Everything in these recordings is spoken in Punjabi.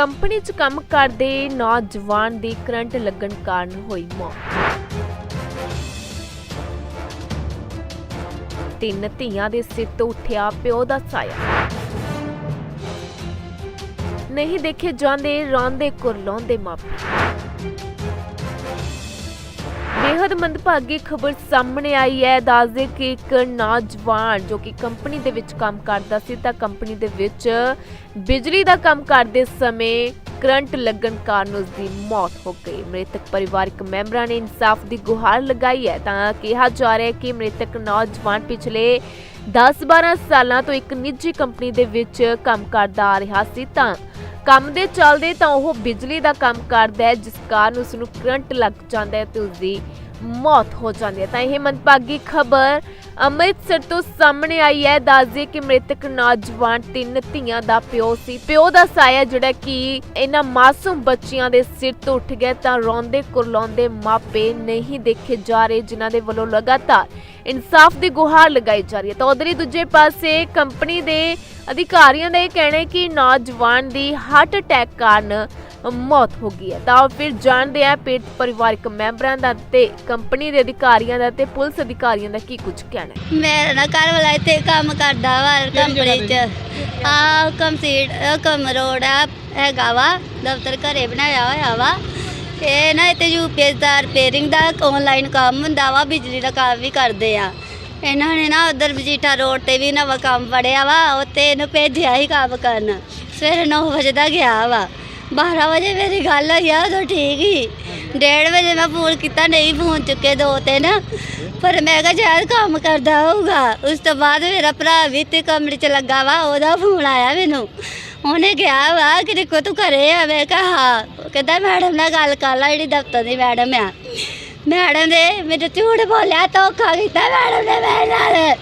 ਕੰਪਨੀ 'ਚ ਕੰਮ ਕਰਦੇ ਨੌਜਵਾਨ ਦੀ ਕਰੰਟ ਲੱਗਣ ਕਾਰਨ ਹੋਈ ਮੌਤ। ਤਿੰਨ ਧੀਆਂ ਦੇ ਸਿਰ ਤੋਂ ਉੱਠਿਆ ਪਿਓ ਦਾ ਸਾਇਆ। ਨਹੀਂ ਦੇਖੇ ਜਾਂਦੇ, ਰੋਂਦੇ ਕੁਰਲਾਉਂਦੇ ਮਾਪੇ। ਬੇहद ਮੰਦਭਾਗੀ ਖਬਰ ਸਾਹਮਣੇ ਆਈ ਹੈ। ਦੱਸਦੇ ਕਿ ਇੱਕ ਨੌਜਵਾਨ ਜੋ ਕਿ ਕੰਪਨੀ ਦੇ ਵਿੱਚ ਕੰਮ ਕਰਦਾ ਸੀ, ਤਾਂ ਕੰਪਨੀ ਦੇ ਵਿੱਚ ਬਿਜਲੀ ਦਾ ਕੰਮ ਕਰਦੇ ਸਮੇਂ ਕਰੰਟ ਲੱਗਣ ਕਾਰਨ ਉਸ ਦੀ ਮੌਤ ਹੋ ਗਈ। ਮ੍ਰਿਤਕ ਪਰਿਵਾਰਕ ਮੈਂਬਰਾਂ ਨੇ ਇਨਸਾਫ ਦੀ ਗੁਹਾਰ ਲਗਾਈ ਹੈ। ਤਾਂ ਕਿਹਾ ਜਾ ਰਿਹਾ ਹੈ ਕਿ ਮ੍ਰਿਤਕ ਨੌਜਵਾਨ ਪਿਛਲੇ 10-12 ਸਾਲਾਂ ਤੋਂ ਇੱਕ ਨਿੱਜੀ ਕੰਪਨੀ ਦੇ ਵਿੱਚ ਕੰਮ ਕਰਦਾ ਆ ਰਿਹਾ ਸੀ, ਤਾਂ ਕੰਮ ਦੇ ਚੱਲਦੇ ਤਾਂ ਉਹ ਬਿਜਲੀ ਦਾ ਕੰਮ ਕਰਦਾ ਹੈ, ਜਿਸ ਕਾਰਨ ਉਸ ਨੂੰ ਕਰੰਟ ਲੱਗ ਜਾਂਦਾ ਹੈ ਤੇ ਉਸ ਦੀ ਮੌਤ ਹੋ ਜਾਂਦੀ ਹੈ। ਤਾਂ ਇਹ ਮੰਦਭਾਗੀ ਖਬਰ ਅੰਮ੍ਰਿਤਸਰ ਤੋਂ ਸਾਹਮਣੇ ਆਈ ਹੈ। ਦੱਸਦੇ ਕਿ ਮ੍ਰਿਤਕ ਨੌਜਵਾਨ ਤਿੰਨ ਧੀਆਂ ਦਾ ਪਿਓ ਸੀ। ਪਿਓ ਦਾ ਸਾਇਆ ਜਿਹੜਾ ਕਿ ਇਹਨਾਂ ਮਾਸੂਮ ਬੱਚੀਆਂ ਦੇ ਸਿਰ ਤੋਂ ਉੱਠ ਗਿਆ ਤਾਂ ਰੋਂਦੇ ਕੁਰਲਾਉਂਦੇ ਮਾਪੇ ਨਹੀਂ ਦੇਖੇ ਜਾ ਰਹੇ, ਜਿਨ੍ਹਾਂ ਦੇ ਵੱਲੋਂ ਲਗਾਤਾਰ ਇਨਸਾਫ ਦੀ ਗੁਹਾਰ ਲਗਾਈ ਜਾ ਰਹੀ ਹੈ। ਤਾਂ ਉਧਰ ਦੂਜੇ ਪਾਸੇ ਕੰਪਨੀ ਦੇ ਅਧਿਕਾਰੀਆਂ ਦਾ ਇਹ ਕਹਿਣਾ ਹੈ ਕਿ ਨੌਜਵਾਨ ਦੀ ਹਾਰਟ ਅਟੈਕ ਕਾਰਨ ਮੌਤ ਹੋ ਗਈ ਹੈ। ਤਾਂ ਫਿਰ ਜਾਣਦੇ ਆ ਪੀੜਤ ਪਰਿਵਾਰਕ ਮੈਂਬਰਾਂ ਦਾ ਤੇ ਕੰਪਨੀ ਦੇ ਅਧਿਕਾਰੀਆਂ ਦਾ ਤੇ ਪੁਲਿਸ ਅਧਿਕਾਰੀਆਂ ਦਾ ਕੀ ਕੁਝ ਕਹਿਣਾ ਹੈ? ਮੇਰਾ ਨਾ ਘਰ ਵਾਲਾ ਇੱਥੇ ਕੰਮ ਕਰਦਾ ਵਾ ਕੰਪਨੀ 'ਚ। ਆ ਕੰਪਲੀਟ ਕਮ ਰੋਡ ਆ ਹੈਗਾ ਵਾ ਦਫ਼ਤਰ ਘਰੇ ਬਣਾਇਆ ਹੋਇਆ ਵਾ। ਇਹ ਨਾ ਇੱਥੇ ਯੂਪੀਐਸ ਦਾ ਰਿਪੇਅਰਿੰਗ ਦਾ ਆਨਲਾਈਨ ਕੰਮ ਹੁੰਦਾ ਵਾ ਬਿਜਲੀ ਦਾ ਕੰਮ ਵੀ ਕਰਦੇ ਆ। ਇਹਨਾਂ ਨੇ ਨਾ ਉਧਰ ਬਜੀਠਾ ਰੋਡ ਤੇ ਵੀ ਨਵਾਂ ਕੰਮ ਫੜਿਆ ਵਾ ਉੱਥੇ ਇਹਨੂੰ ਭੇਜਿਆ ਹੀ ਕੰਮ ਕਰਨ। ਸਵੇਰੇ 9 ਵਜੇ ਦਾ ਗਿਆ ਵਾ। 12 ਵਜੇ ਮੇਰੀ ਗੱਲ ਹੋਈ ਆ, ਉਦੋਂ ਠੀਕ ਹੀ ਡੇਢ ਵਜੇ ਮੈਂ ਫੋਨ ਕੀਤਾ, ਨਹੀਂ ਫੋਨ ਚੁੱਕੇ ਦੋ ਤਿੰਨ। ਪਰ ਮੈਂ ਕਿਹਾ ਸ਼ਾਇਦ ਕੰਮ ਕਰਦਾ ਹੋਊਗਾ। ਉਸ ਤੋਂ ਬਾਅਦ ਮੇਰਾ ਭਰਾ ਵੀ ਤੇ ਕਮਰੇ 'ਚ ਲੱਗਾ ਵਾ, ਉਹਦਾ ਫੋਨ ਆਇਆ ਮੈਨੂੰ। ਉਹਨੇ ਕਿਹਾ ਵਾ ਕਿ ਦੇਖੋ ਤੂੰ ਘਰੇ ਆ। ਮੈਂ ਕਿਹਾ, ਹਾਂ। ਉਹ ਕਹਿੰਦਾ, ਮੈਡਮ ਨਾਲ ਗੱਲ ਕਰ ਲੈ, ਜਿਹੜੀ ਦਫ਼ਤਰ ਦੀ ਮੈਡਮ ਆ। ਮੈਡਮ ਨੇ ਮੇਰੇ ਝੂਠ ਬੋਲਿਆ, ਧੋਖਾ ਕੀਤਾ ਮੈਡਮ ਨੇ ਮੇਰੇ ਨਾਲ।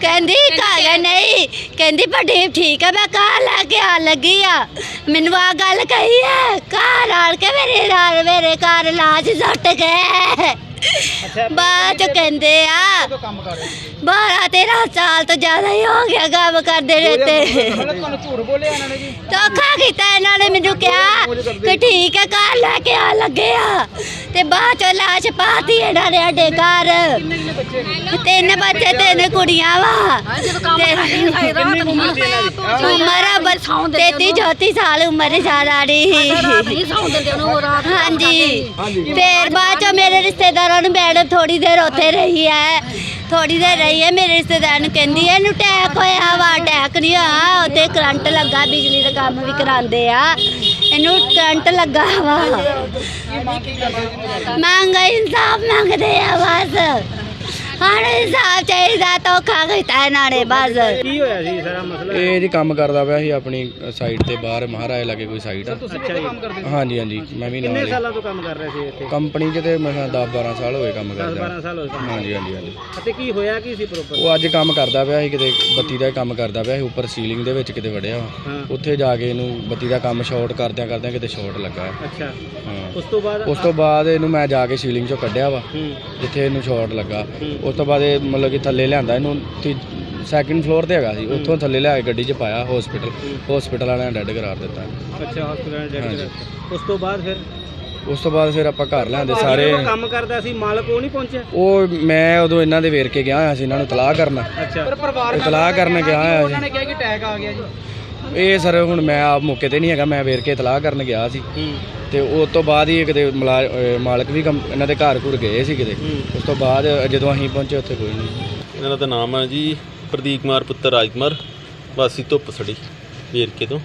ਕਹਿੰਦੀ ਕਾਗਾ ਨਹੀਂ। ਕਹਿੰਦੀ ਵੱਡੀ ਠੀਕ ਹੈ ਮੈਂ ਘਰ ਲੈ ਕੇ ਆ ਲੱਗੀ ਆ। ਮੈਨੂੰ ਆ ਗੱਲ ਕਹੀ ਹੈ ਘਰ ਆੜ ਕੇ ਮੇਰੇ ਨਾਲ ਮੇਰੇ ਘਰ ਲਾਜ ਸੁੱਟ ਗਏ। ਬਾਅਦ ਚ ਕਹਿੰਦੇ ਆ ਕੰਮ ਕਰ ਰਹੇ 12 13 ਸਾਲ ਤੋਂ ਜ਼ਿਆਦਾ ਹੀ ਹੋ ਗਿਆ ਕੰਮ ਕਰਦੇ ਰਹੇ ਤੇ ਮਤਲਬ ਤੁਹਾਨੂੰ ਝੂਠ ਬੋਲਿਆ ਇਹਨਾਂ ਨੇ ਜੀ। ਧੋਖਾ ਕੀਤਾ ਇਹਨਾਂ ਨੇ ਮੈਨੂੰ ਕਿਹਾ ਕਿ ਠੀਕ ਹੈ ਘਰ ਲੈ ਕੇ ਆ ਲੱਗੇ ਆ। ਤੇ ਬਾਅਦ ਚੋਂ ਲਾਸ਼ ਪਾਤੀ ਇਹਨਾਂ ਨੇ ਸਾਡੇ ਘਰ। ਤਿੰਨ ਬੱਚੇ ਤਿੰਨ ਕੁੜੀਆਂ ਵਾ। ਉਮਰ ਆ ਬਸ 33 34 ਸਾਲ ਉਮਰ ਸਾਰਾ ਦੀ ਹਾਂਜੀ। ਫਿਰ ਬਾਅਦ ਚੋਂ ਮੇਰੇ ਰਿਸ਼ਤੇਦਾਰਾਂ ਨੂੰ ਮੈਡਮ ਥੋੜੀ ਦੇਰ ਉੱਥੇ ਰਹੀ ਹੈ। ਥੋੜੀ ਦੇਰ ਰਹੀ ਹੈ ਮੇਰੇ ਰਿਸ਼ਤੇਦਾਰ ਨੂੰ ਕਹਿੰਦੀ ਹੈ ਇਹਨੂੰ ਅਟੈਕ ਹੋਇਆ ਵਾ ਅਟੈਕ ਨਹੀਂ ਹੋਇਆ। ਉੱਥੇ ਕਰੰਟ ਲੱਗਾ ਬਿਜਲੀ ਦਾ ਕੰਮ ਵੀ ਕਰਾਉਂਦੇ ਆ। ਇਹਨੂੰ ਕਰੰਟ ਲੱਗਾ ਵਾ। ਮੰਗ ਇਨਸਾਫ ਮੰਗਦੇ ਆ ਬਸ। ਹਾਂ ਇਨਸਾਫ ਚਾਹੀਦਾ ਧੋਖਾ ਕੀਤਾ ਇਹਨਾਂ ਨੇ ਬਸ। ਕੀ ਹੋਇਆ ਸੀ ਸਾਰਾ ਮਸਲਾ? ਇਹ ਜੀ ਕੰਮ ਕਰਦਾ ਪਿਆ ਸੀ ਆਪਣੀ ਸਾਈਡ ਤੇ ਬਾਹਰ ਮਹਾਰਾਜ ਲਾਗੇ ਕੋਈ ਸਾਈਡ ਆ। ਤੁਸੀਂ ਕਿੱਥੇ ਕੰਮ ਕਰਦੇ ਹੋ ਹਾਂਜੀ ਹਾਂਜੀ ਮੈਂ ਵੀ ਕਿੰਨੇ ਨਾਲ ਹੀ। ਸਾਲਾਂ ਤੋਂ ਕੰਮ ਕਰ ਰਹੇ ਸੀ ਇੱਥੇ? ਕੰਪਨੀ 'ਚ ਤੇ ਮੈਂ 10 12 ਸਾਲ ਹੋਏ ਕੰਮ 10 ਕਰਦਾ 12 ਸਾਲ ਹੋਏ ਕੰਮ ਹਾਂਜੀ ਹਾਂਜੀ ਹਾਂਜੀ। ਅਤੇ ਕੀ ਹੋਇਆ ਕੀ ਸੀ ਪ੍ਰੋਪਰ ਉਹ ਅੱਜ ਕੰਮ ਕਰਦਾ ਪਿਆ ਸੀ ਕਿਤੇ ਬੱਤੀ ਦਾ ਹੀ ਕੰਮ ਕਰਦਾ ਪਿਆ ਸੀ ਉੱਪਰ ਸੀਲਿੰਗ ਦੇ ਵਿੱਚ ਕਿਤੇ ਵੜਿਆ। ਵਾ। ਹਾਂ। ਉੱਥੇ ਜਾ ਕੇ ਇਹਨੂੰ ਬੱਤੀ ਦਾ ਕੰਮ ਸ਼ਾਰਟ ਕਰਦਿਆਂ ਕਰਦਿਆਂ ਕਿਤੇ ਸ਼ਾਰਟ ਲੱਗਾ। ਅੱਛਾ। ਹਾਂ। ਉਸ ਤੋਂ ਬਾਅਦ? ਉਸ ਤੋਂ ਬਾਅਦ ਇਹਨੂੰ ਮੈਂ ਜਾ ਕੇ ਸੀਲਿੰਗ 'ਚੋਂ ਕੱਢਿਆ ਵਾ ਹੂੰ। ਜਿੱਥੇ ਇਹਨੂੰ ਸ਼ਾਰਟ ਲੱਗਾ। ਉਸ ਤੋਂ ਬਾਅਦ ਇਹ ਮਤਲਬ ਕਿ ਥੱਲੇ ਲਿਆਂਦਾ ਇਹਨੂੰ ਸੈਕਿੰਡ ਫਲੋਰ ਤੇ ਹੈਗਾ ਸੀ ਉੱਥੋਂ ਥੱਲੇ ਲਿਆ ਕੇ ਗੱਡੀ 'ਚ ਪਾਇਆ ਹਸਪੀਟਲ ਹਸਪੀਟਲ ਵਾਲਿਆਂ ਨੇ ਡੈਡ ਕਰਾਰ ਦਿੱਤਾ। ਅੱਛਾ ਹਸਪੀਟਲ ਡੈਡ ਹਾਂਜੀ। ਉਸ ਤੋਂ ਬਾਅਦ ਫਿਰ? ਉਸ ਤੋਂ ਬਾਅਦ ਫਿਰ ਆਪਾਂ ਘਰ ਲਿਆਂਦੇ ਸਾਰੇ। ਕੰਮ ਕਰਦਾ ਸੀ ਮਾਲਕ ਉਹ ਨਹੀਂ ਪਹੁੰਚਿਆ? ਉਹ ਮੈਂ ਉਦੋਂ ਇਹਨਾਂ ਦੇ ਵੇਰ ਕੇ ਗਿਆ ਹੋਇਆ ਸੀ ਇਹਨਾਂ ਨੂੰ ਤਲਾਹ ਕਰਨ। ਅੱਛਾ। ਪਰ ਪਰਿਵਾਰ ਇਤਲਾਹ ਕਰਨ ਗਿਆ ਹੋਇਆ ਸੀ ਨੇ ਕਿਹਾ ਕਿ ਅਟੈਕ ਆ ਗਿਆ ਜੀ। ਇਹ ਸਰ ਹੁਣ ਮੈਂ ਆਪ ਮੌਕੇ ਤੇ ਨਹੀਂ ਹੈਗਾ ਮੈਂ ਵੇਰ ਕੇ ਇਤਲਾਹ ਕਰਨ ਗਿਆ ਸੀ। ਹੂੰ। ਤੇ ਉਸ ਤੋਂ ਬਾਅਦ ਹੀ ਕਿਤੇ ਮੁਲਾ- ਅਹ ਮਾਲਕ ਵੀ ਕੰਮ- ਇਹਨਾਂ ਦੇ ਘਰ ਘੁਰ ਗਏ ਸੀ ਕਿਤੇ। ਹੂੰ। ਉਸ ਤੋਂ ਬਾਅਦ ਜਦੋਂ ਅਸੀਂ ਪਹੁੰਚੇ ਉੱਥੇ ਕੋਈ ਨਹੀਂ। ਇਹਨਾਂ ਦਾ ਨਾਮ ਹੈ ਜੀ ਪ੍ਰਦੀਪ ਕੁਮਾਰ ਪੁੱਤਰ ਰਾਜਕੁਮਾਰ ਵਾਸੀ ਧੁੱਪ ਸੜੀ ਵੇਰਕੇ ਤੋਂ।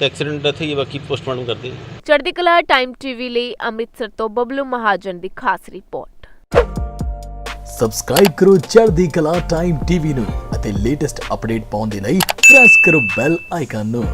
ਤੇ ਐਕਸੀਡੈਂਟ ਇੱਥੇ ਹੀ ਹੈ, ਬਾਕੀ ਪੋਸਟਮਾਰਟਮ ਕਰਦੇ ਆ। ਚੜ੍ਹਦੀ ਕਲਾ ਟਾਈਮ ਟੀਵੀ ਲਈ ਅੰਮ੍ਰਿਤਸਰ ਤੋਂ ਬਬਲੂ ਮਹਾਜਨ ਦੀ ਖਾਸ ਰਿਪੋਰਟ। ਸਬਸਕ੍ਰਾਈਬ ਕਰੋ ਚੜ੍ਹਦੀ ਕਲਾ ਟਾਈਮ ਟੀਵੀ ਨੂੰ ਅਤੇ ਲੇਟੈਸਟ ਅਪਡੇਟ ਪਾਉਣ ਦੇ ਲਈ ਪ੍ਰੈਸ ਕਰੋ ਬੈਲ ਆਈਕਨ ਨੂੰ।